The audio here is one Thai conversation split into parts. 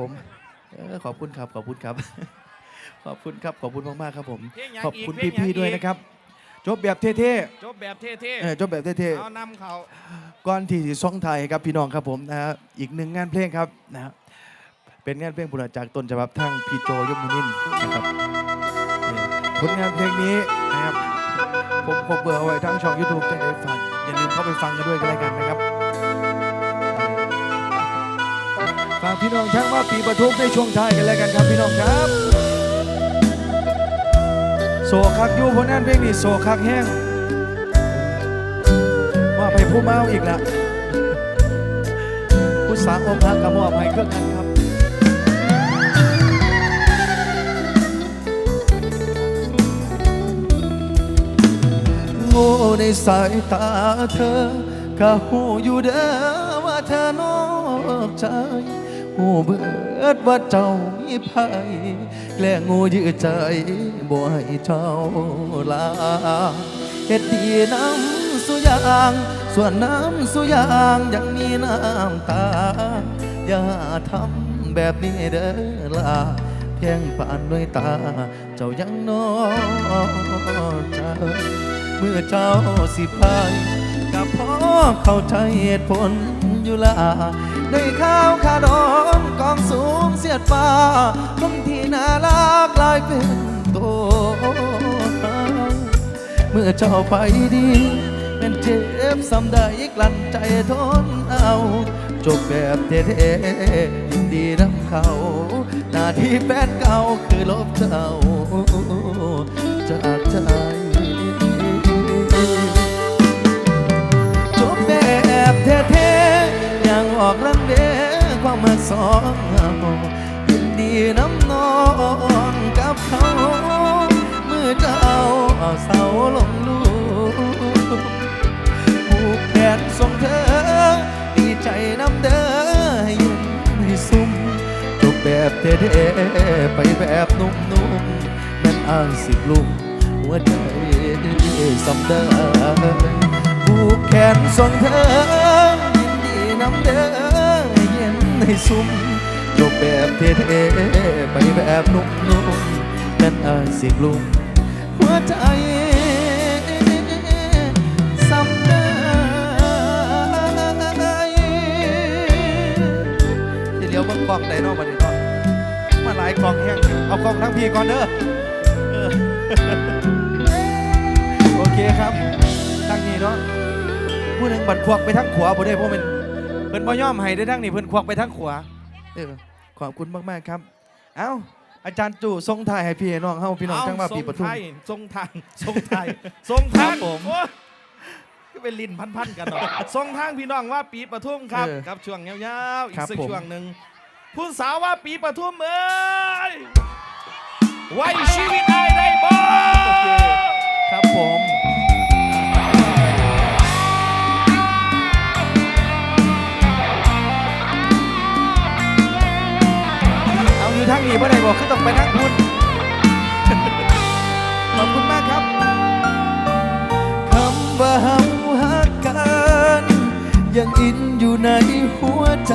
ผมเออขอบคุณครับขอบคุณครับ ขอบคุณครับขอบคุณมากๆครับผมเพลงหยังขอบคุณอีกเพลงหยังพี่ๆด้วยอีกนะครับ จบแบบเท่จบแบบเท่ๆเออจบแบบเท่ๆเอานำเขาๆก่อนที่จะซ่องไทายครับพี่น้องครับผมนะฮะอีกหนึ่งงานเพลงครับนะฮะเป็นงานเพลงบุญจากต้นฉบับทางพี่โจยมนินทร์นะครับเออผลงานเพลงนี้นะครับผมผมเบอร์เอาไว้ทางช่อง YouTube จะได้ฟังอย่าลืมเข้าไปฟังกันด้วยกันแล้วกันนะครับ ฝากพี่น้องช่างว่าปีประทุมในช่วงท้ายกันแล้วกันครับพี่น้องครับ โศกคักยู่ผลงานเพลงนี้โศกคักแห้งว่าไปผู้เมาอีกละผู้สาวอมหักกับมอบให้เครื่องกันครับโง่ในสายตาเธอก็หูอยู่เด้อว่าเธอนอกใจ หูเบิดว่าเจ้ามีภัยแกล้งงูยืดใจบ่ให้เจ้าลาเฮ็ดดีน้ำสุยางส่วนน้ำสุยางยังมีน้ำตา อย่าทำแบบนี้เด้อล่ะเพียงผ่านด้วยตา เจ้ายังนอใจเมื่อเจ้าสิพายกับพ่อเข้าใจเหตุผล ยู่ละได้ข้าวขาดอนกองสูงเสียดฟ้าคนที่น่ารักลายเป็นตัวเมื่อเจ้าไปดีเป็นเจ็บซ้ำได้กลั้นใจทนเอาจบแบบเท่ๆยินดีนำเขาหน้าที่แฟนเก่าคือลบเจ้าจาก องยินดีน้ำนอนกับเขาเมื่อเจ้าเอาเสาลงลูกผูกแขนส่งเธอ ดีใจน้ำเด้อให้ยิ้มให้ซุ่มจบแบบเท่ๆไปแบบนุ่มๆแม่นอ้างสิบลุ่มหัวใจสำเด้อผูกแขนส่งเธอยินดีน้ำเด้อเย็นให้ซุ่ม จบแบบเท่ๆไปแบบนุ่มๆนั่นอายสิกลุ่มหัวใจสำเด้เดี๋ยวเบิ่งกล้องได้นอกบัดนี้เนาะมาหลายกล้องแห้งเอากล้องทั้งพี่ก่อนเด้อโอเคครับทางนี้เนาะผู้หนึ่งบัดควักไปทางขวาบ่ได้เพราะมันเพิ่นบ่ยอมให้ได้ทางนี้เพิ่นควักไปทางขวาเออ ขอบคุณมากๆครับ เอ้าอาจารย์จู่ทรงถ่ายให้พี่น้องเฮาพี่น้องทั้งมาปีปทุม ทรงไทยทรงไทยทรงไทยครับผมโอ้ยก็เป็นลินพันๆกันเนาะทรงทางพี่น้องว่าปีปทุมครับเออกับช่วงยาวๆอีครักบสักผม ช่วงหนึ่งผู้สาวว่าปีปทุมเอ้ยไว้ชีวิตไอ้ได้บ่โอเคครับผม นี้บ่ได้บอกคือต้องไปทางคุณขอบคุณมากครับคำว่าเฮาฮักกันยังอินอยู่ในหัวใจ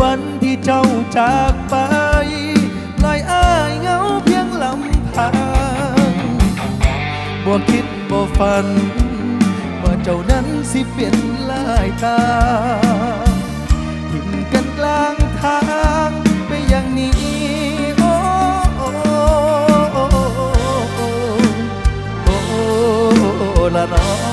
วันที่เจ้าจากไปลอยอ้ายเหงาเพียงลำพังบ่คิดบ่ฝัน ว่าเจ้านั้นสิเป็นลายตาทิ้งกันกลางทาง อย่างนี้ โอ้โอ้โอ้โอ้โอ้ละน้อ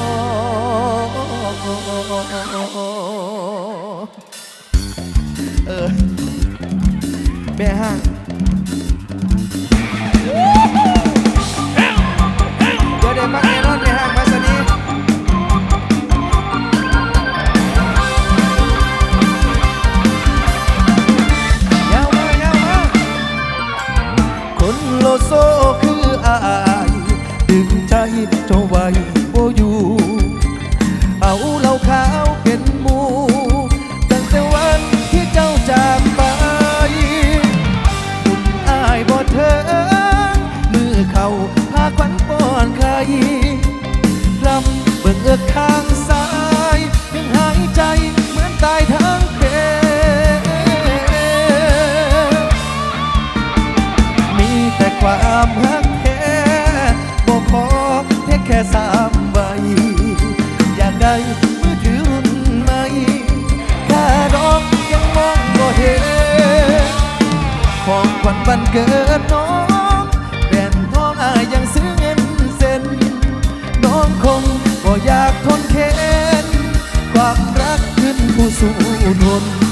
ดมือถือรุ่นใหม่แค่ดอกยังมองบ่เห็นของขวัญวันเกิดน้องแบนทองอายยังซื้อเงินเซ็นน้องคงบ่อยากทนเข็นความรักขึ้นผู้สูนทน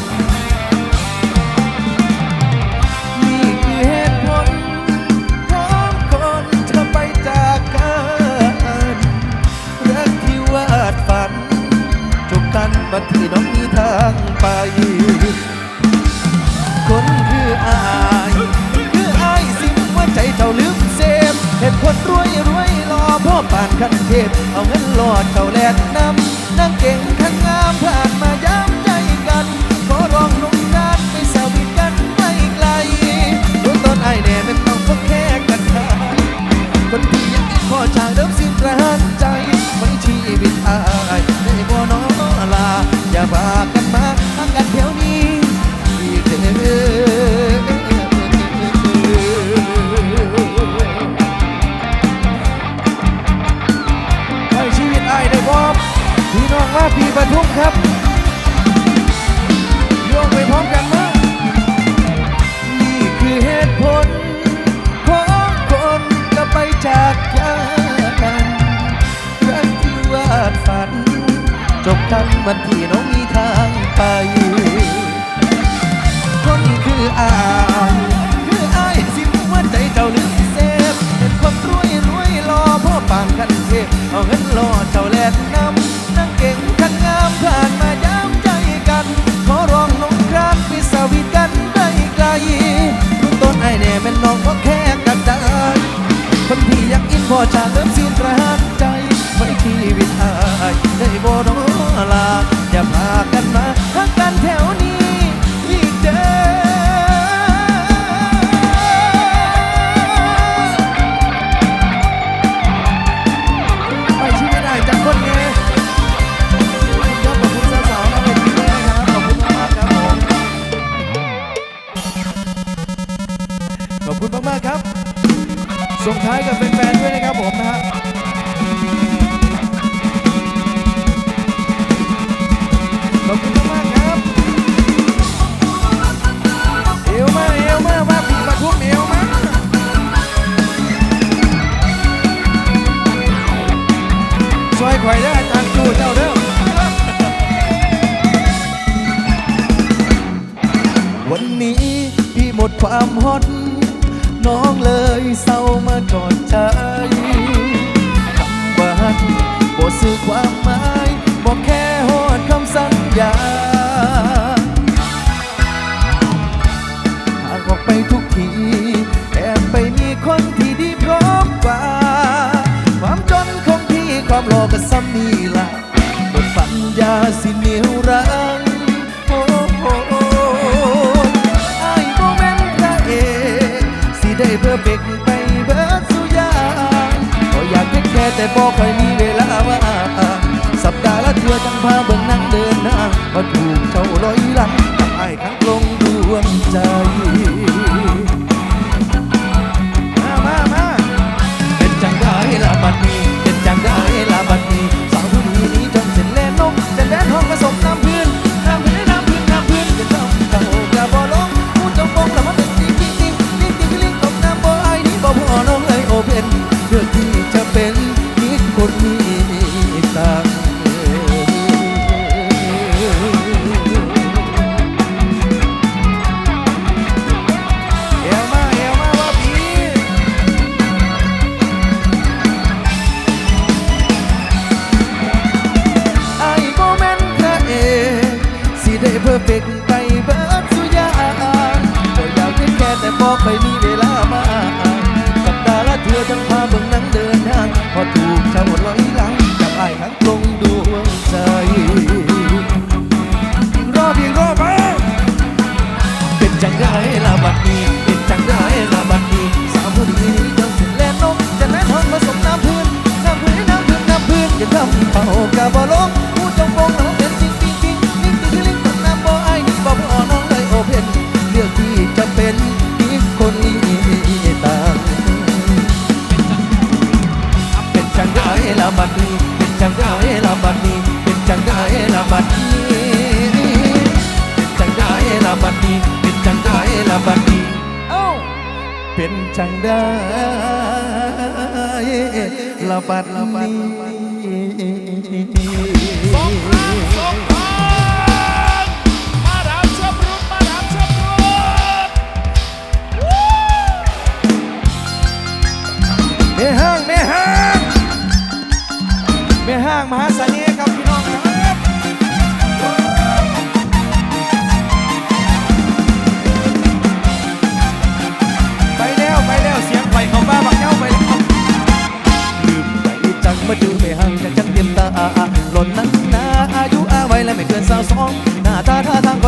คนรวยรวยรอพ่อป่านขันเทพเอาเงินหลอดเขาแลดนำนั่งเก่งข้างงามผ่านมาย้ำ ครับ I love you. ซ้ำนี่ละหมดฝันยาสิเหนียวรังโอ้โหไอ้โมเมนต์พระเอกสิได้เบอร์เบกไปเบิร์สุยางก็อยากเก็บแค่แต่บอกใครมีเวลาว่าสัปดาห์ละเทือจังพาเบิ่งนั่งเดินหน้ามาถูกเจ้าลอยลังไอ้ข้างลงดวงใจ ละบัดนี้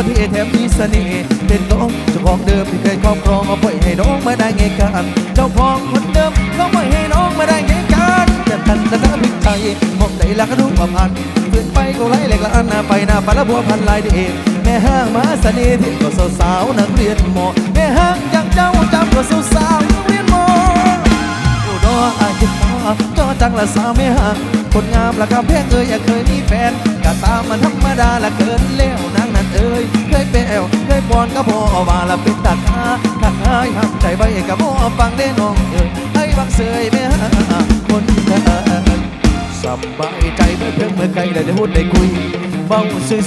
ที่แถมมีเสน่ห์เป็นน้องเจ้าของเดิมที่เคยครอบครองเอาปล่อยให้น้องมาได้ไงกันเจ้าของคนเดิมเขาปล่อยให้น้องมาได้ไงกันแต่ทันแต่ถ้าพิจัยมองไหนละก็รู้ว่าพันเพื่อนไปก็ไล่เหล็กละอันหน้าไปหน้าปลาละบัวพันลายเด็กแม่ห้างมาเสน่ห์ที่ก็สาวสาวๆนักเรียนมอแม่ห้างอย่างเจ้าจำก็สาวสาวๆนักเรียนมออุดรอาย ทยาจอจังละสาวไม่ห่างคนงามละกับแพงเอ้ยอยากเคยมีแฟนกะตามมันธรรมดาละเกินเลี้ยวนางนั้นเอ้ยเคยแปวเคยปอนก็พอว่าละเป็นตัดหาตัดหายหักใจไว้กับพ่อฟังได้น้องเอ้ยให้บังเสยไม่ห่างคนเดินสบายใจเมื่อเพิ่งเมื่อไกลได้พูดได้คุยเบา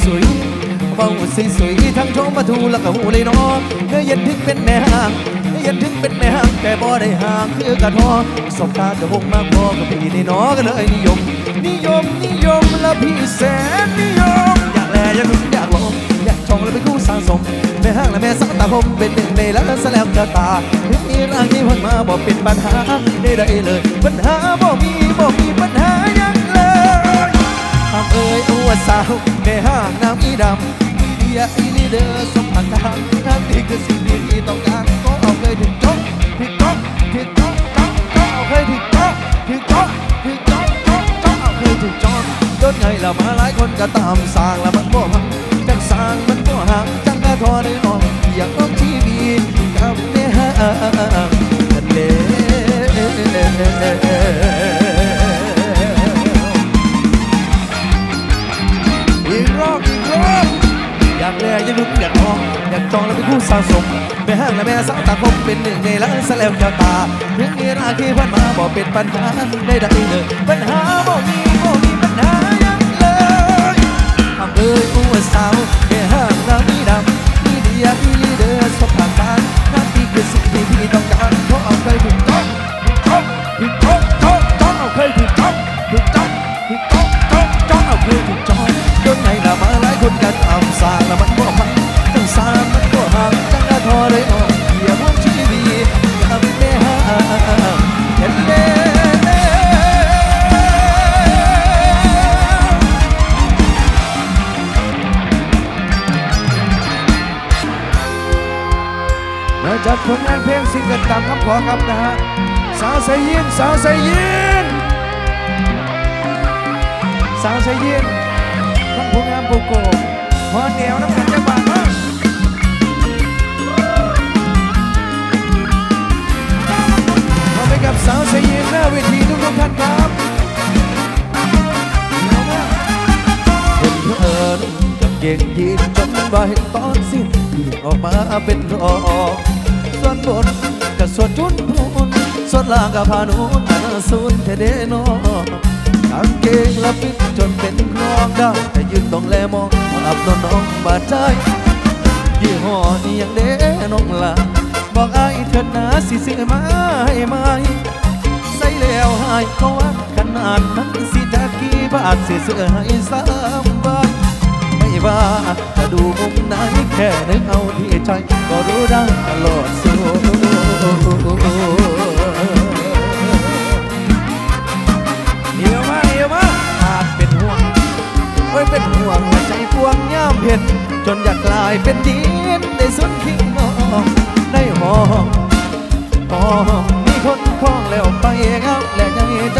สวยๆเบาสวยๆทั้งชมมาทูแล้วก็หูเลยน้องเมื่อเย็นถึงเป็นแม่ห่าง ยันถึงเป็นแม่ห้างแต่บ่ได้ห่างคือกระทอสบตาจะหงมากพอกับพี่นี่น้อก็เลยนิยม นิยมนิยมและพี่แสนนิยม อยากแลอยากลุ้อยากลองอยากชองและเป็นคู่สะสมแม่ห้างและแม่สักตาผมเป็นหนึ่งในแล้วซะแล้วจะตาถึงมีร่างที่พ้นมาบอกเป็นปัญหาได้ได้เลย ปัญหาบ่มีบ่มีปัญหาหยังเลยทำเอ่ยอวดสาวแม่ห้างน้ำอีดำอีเดียอีลีเดอร์สมพันธ์ทางทั้งนี้คือสิ่งที่ต้อง สร้างและมันบ่หักจังสร้างมันบ่หักจังกระทอได้น้องอยากน้องทีวีกับแม่ห้างทะเลอีกรอบอีกรอบอยากแลอยากลุ้นอยากลองอยากจองแล้วเป็นคู่สะสมแม่ห้างและแม่สาวตาคมเป็นหนึ่งในล้านสแลวแก้วตาเรื่องนี้ราคีพันมาบอกเป็นปัญหาได้ได้เลยปัญหาบ่มีบ่มี ผู้ ฮะสาวใส่ยินสาวใส่ยินสาวใส่ยินทั้งผู้งามผู้โกงพอเหนียวน้ำกันจะบาดมากเอไปกับสาวชายยินหน้าเวทีทุกทุกท่านครับเหนียวมากเอนุ่งกางเก่งยีนจนว่เห็นตอนสิ้นออกมาเป็นรองส่วนบน กับสวนจุนพูนสวนล่างกับพานุนอาสุนเทเดโนกางเกงละปิดจนเป็นครองได้แต่ยืนต้องแลมองอับนอนน้องบาดใจยี่ห้อนี้ยังเด้น้องละบอกไอ้เถิดนะสิซื้อมาให้ไหมใส่แล้วให้ก็ว่าขนาดนั้นสิจะกี่บาทสิซื้อให้สามบาทไม่ ว่าจะดูมุมไหนแค่นึกเอาที่ใจ ก็รู้ได้ตลอดสู้เหี่ยวมาเหี่ยวมาอาจเป็นห่วงโอ้ยเป็นห่วงหัวใจพวงย่ามเห็นจนอยากกลายเป็นดินได้สุดทิ้งมองได้หอมหอมมีคนคล้องแล้วไปงับและยังจั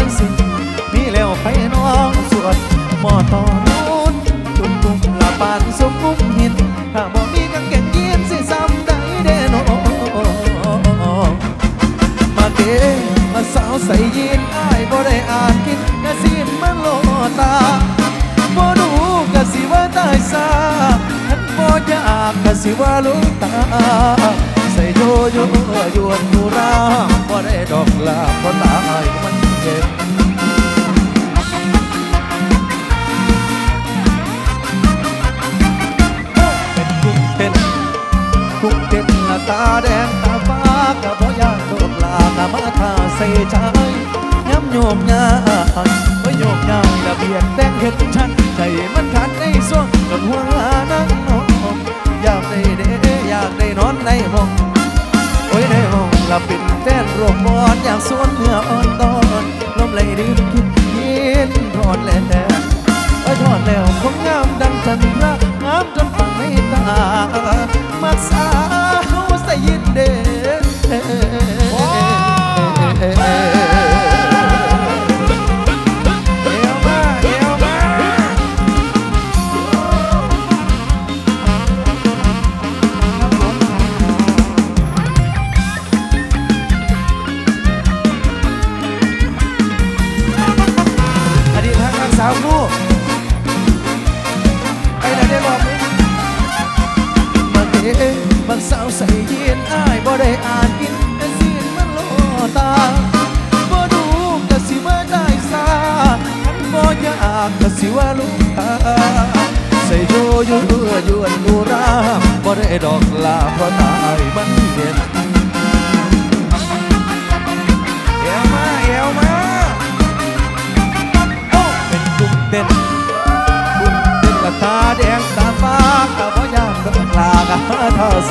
ตาแดงตาฟ้ากับพ่อยางโดกลากับมาทาเสใจย้ำโยกยาก็โยกยาระเบียดแดงเห็นชันใจมันขาดในส่วงจนหัวนั่งนอนอยากได้เด้อยากได้นอนในห้องโอ้ยในห้องละปิดแฟนรวมบอดอยากสวนเมื่ออ่อนตอนลมไหลดิ้นคิดยินทอดแล้วเอ้ทอดแล้วคงงามดังฉันทรางามจนฝังในตามากสา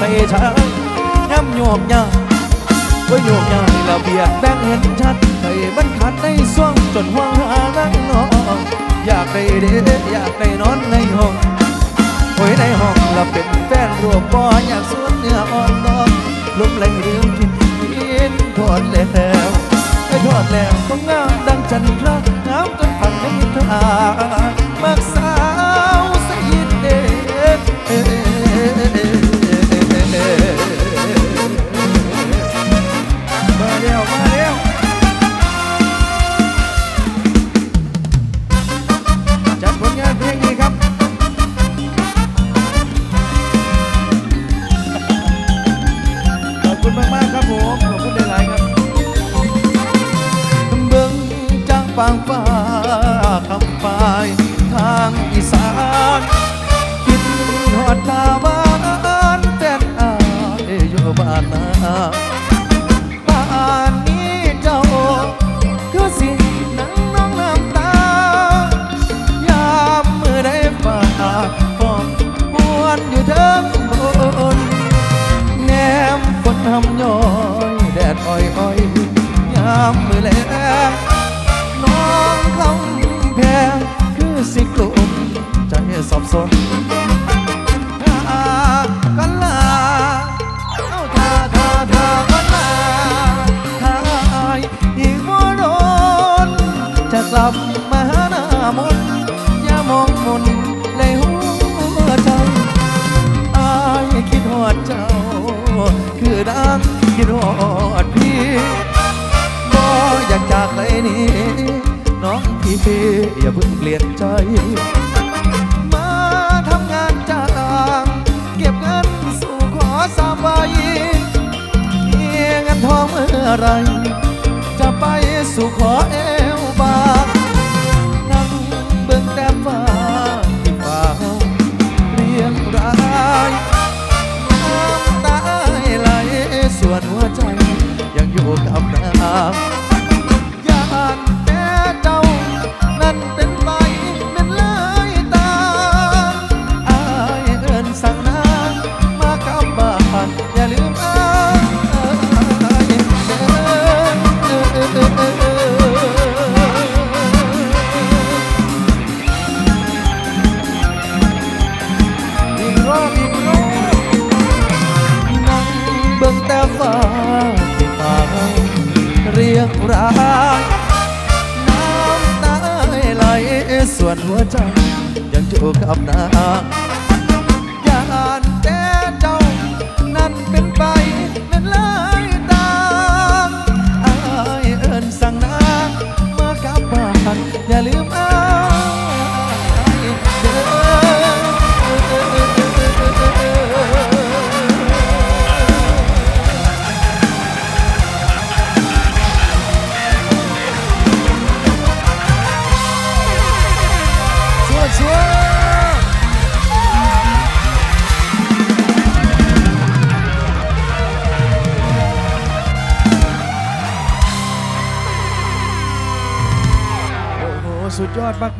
ใส่ชาย้ำโยกยาก็โยกยาระเบียดแบงเห็นชัดใส่บันทัดในส่วงจนห่วงหานั่งนอนอยากได้เด็ดอยากได้นอนในห้องโอยในห้องเราเป็นแฟนรัวปออยากสวนเนื้ออ่อนนอนลุมไหลเรื่องกินกินทอดแล้วไอ้ทอดแล้วต้องงามดังจันทรางาำจนพังไม่ทางมักษา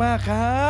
มาก ๆ ครับ